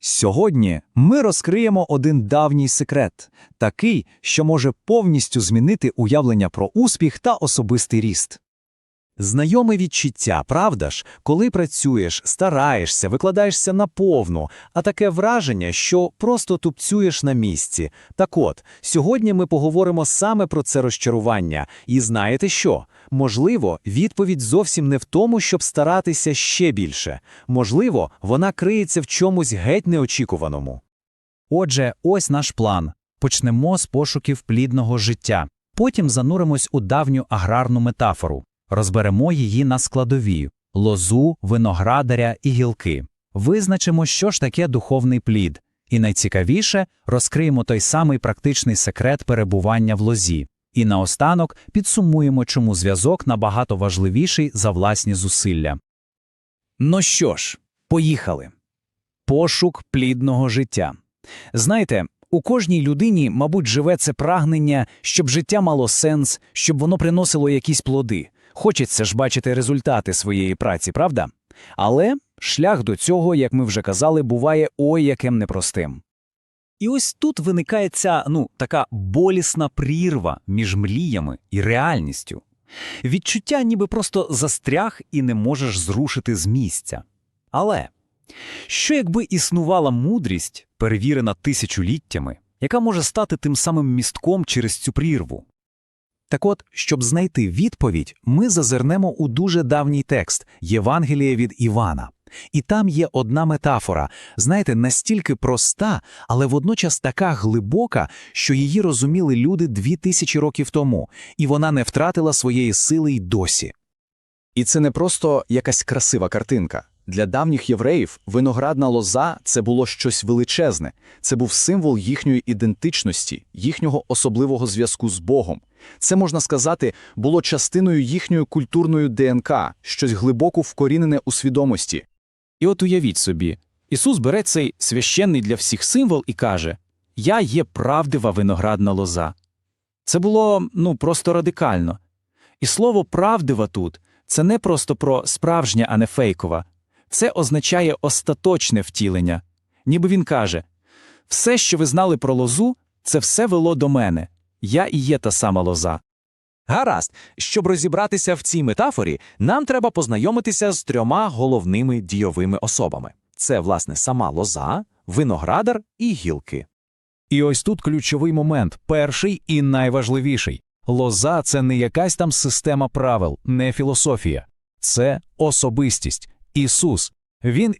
Сьогодні ми розкриємо один давній секрет, такий, що може повністю змінити уявлення про успіх та особистий ріст. Знайоме відчуття, правда ж, коли працюєш, стараєшся, викладаєшся наповну, а таке враження, що просто тупцюєш на місці. Так от, сьогодні ми поговоримо саме про це розчарування. І знаєте що? Можливо, відповідь зовсім не в тому, щоб старатися ще більше. Можливо, вона криється в чомусь геть неочікуваному. Отже, ось наш план. Почнемо з пошуків плідного життя. Потім зануримось у давню аграрну метафору. Розберемо її на складові – лозу, виноградаря і гілки. Визначимо, що ж таке духовний плід. І найцікавіше – розкриємо той самий практичний секрет перебування в лозі. І наостанок підсумуємо, чому зв'язок набагато важливіший за власні зусилля. Ну що ж, поїхали. Пошук плідного життя. Знаєте, у кожній людині, мабуть, живе це прагнення, щоб життя мало сенс, щоб воно приносило якісь плоди. Хочеться ж бачити результати своєї праці, правда? Але шлях до цього, як ми вже казали, буває ой яким непростим. І ось тут виникає ця, ну, така болісна прірва між мріями і реальністю. Відчуття ніби просто застряг і не можеш зрушити з місця. Але що якби існувала мудрість, перевірена тисячоліттями, яка може стати тим самим містком через цю прірву? Так от, щоб знайти відповідь, ми зазирнемо у дуже давній текст Євангелія від Івана. І там є одна метафора, знаєте, настільки проста, але водночас така глибока, що її розуміли люди дві тисячі років тому, і вона не втратила своєї сили й досі. І це не просто якась красива картинка. Для давніх євреїв виноградна лоза це було щось величезне, це був символ їхньої ідентичності, їхнього особливого зв'язку з Богом. Це, можна сказати, було частиною їхньої культурної ДНК, щось глибоко вкорінене у свідомості. І от уявіть собі, Ісус бере цей священний для всіх символ і каже: Я є правдива виноградна лоза. Це було ну просто радикально. І слово правдива тут це не просто про справжнє, а не фейкове. Це означає остаточне втілення. Ніби він каже: все, що ви знали про лозу, це все вело до мене. Я і є та сама лоза. Гаразд, щоб розібратися в цій метафорі, нам треба познайомитися з трьома головними дійовими особами: це, власне, сама лоза, виноградар і гілки. І ось тут ключовий момент, перший і найважливіший. Лоза це не якась там система правил, не філософія. Це особистість. Ісус. Він